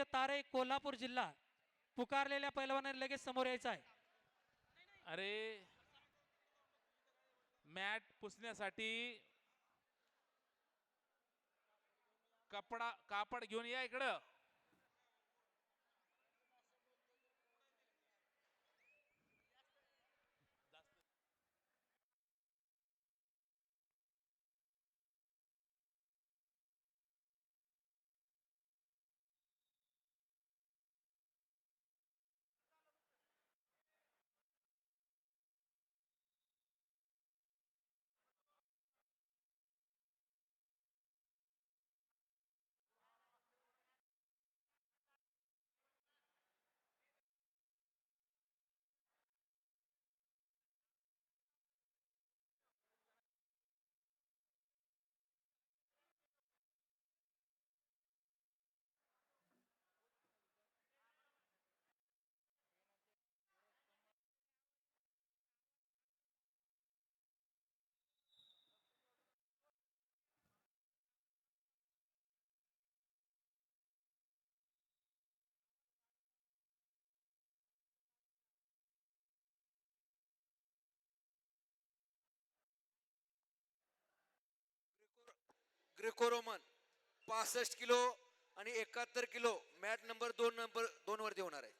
आदित्य तारे कोल्हापूर जिल्हा. पुकारलेल्या पैलवानाने लगेच समोर यायचं आहे. अरे मॅट पुसण्यासाठी कपडा कापड घेऊन या इकडं. ग्रेको रोमन पासष्ट किलो आणि एकाहत्तर किलो. मॅट नंबर दोन नंबर दोन वरती होणार आहे.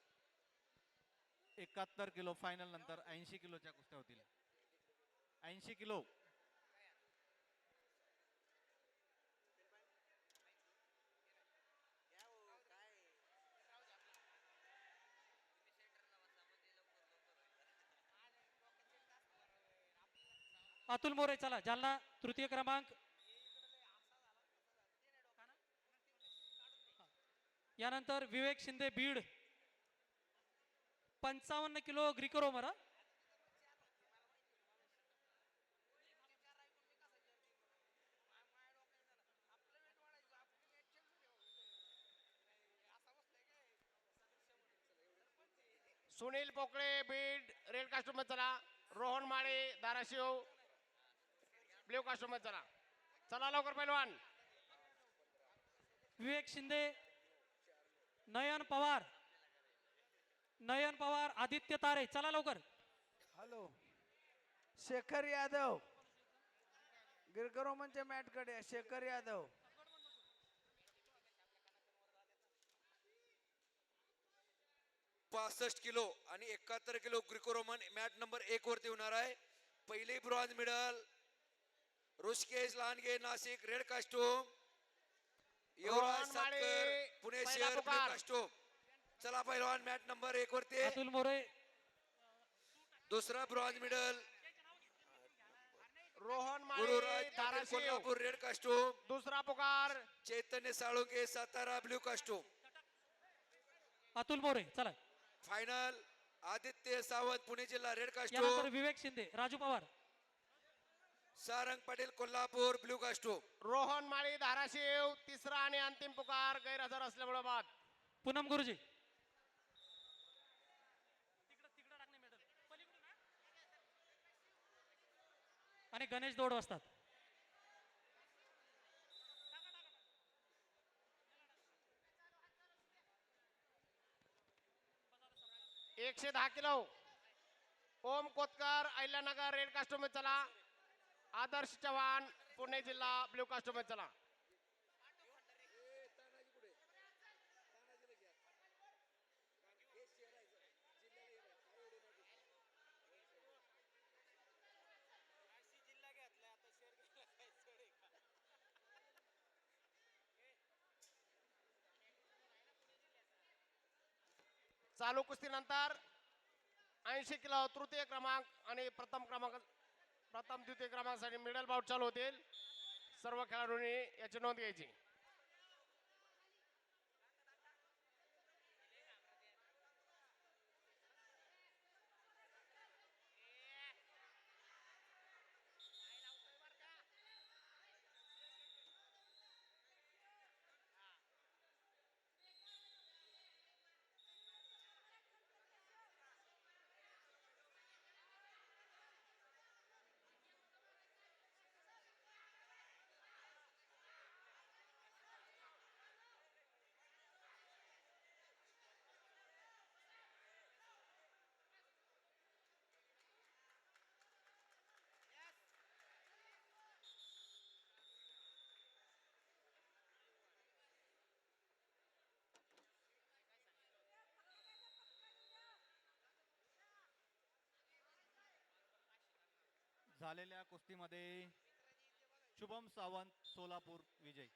एकाहत्तर किलो फायनल नंतर ऐंशी किलोच्या कुस्त्या होतील ऐंशी किलो. अतुल मोरे चला जालना तृतीय क्रमांक. यानंतर विवेक शिंदे बीड. पंचावन्न किलो ग्रिकोरोमर हा? सुनील पोकळे बीड रेड कास्टूममध्ये चला. रोहन माळे धाराशिव. ब्ल्यू कास्टूममध्ये चला. चला लवकर पैलवान. विवेक शिंदे नयन पवार. नयन पवार आदित्य तारे चला लवकर. हॅलो. शेखर यादव. गिरकरोमनच्या मॅटकडे आहे, शेखर यादव. पासष्ट किलो आणि एकाहत्तर kilo Greco Roman mat number एक वरती होणार आहे. पहिले bronze medal. Rishikesh Landge Nashik red costume. Yuvraj Male, Pune पहिला शहर पुकार. चला पहिलवान मॅट नंबर एक वरती. अतुल मोरे. दुसरा bronze medal. Rohan Male Gururaj Patil Dharashiv. Kolhapur red costume दुसरा पुकार. चैतन्य साळुंके सातारा ब्ल्यू कास्टूम अतुल मोरे चला. फायनल आदित्य सावंत पुणे जिल्हा रेड यानंतर costume Vivek Shinde Raju Pawar. Sarang Patil Kolhapur blue costume Rohan Mali Dharashiv तिसरा आणि अंतिम पुकार गैरहजर असल्यामुळे बाद. पूनम गुरुजी. आणि गणेश दोड वाजतात. एकशे दहा किलो. ओम कोतकर अहिल्यानगर रेड कास्टूममध्ये चला. आदर्श चव्हाण पुणे जिल्हा ब्ल्यू कास्टूम चला. चालू कुस्तीनंतर ऐंशी किलो तृतीय क्रमांक आणि प्रथम क्रमांक प्रथम द्वितीय क्रमांकासाठी मिडल बाउट चालू होतील. सर्व खेळाडूंनी याची नोंद घ्यायची. झालेल्या कुस्तीमध्ये शुभम सावंत सोलापूर विजय.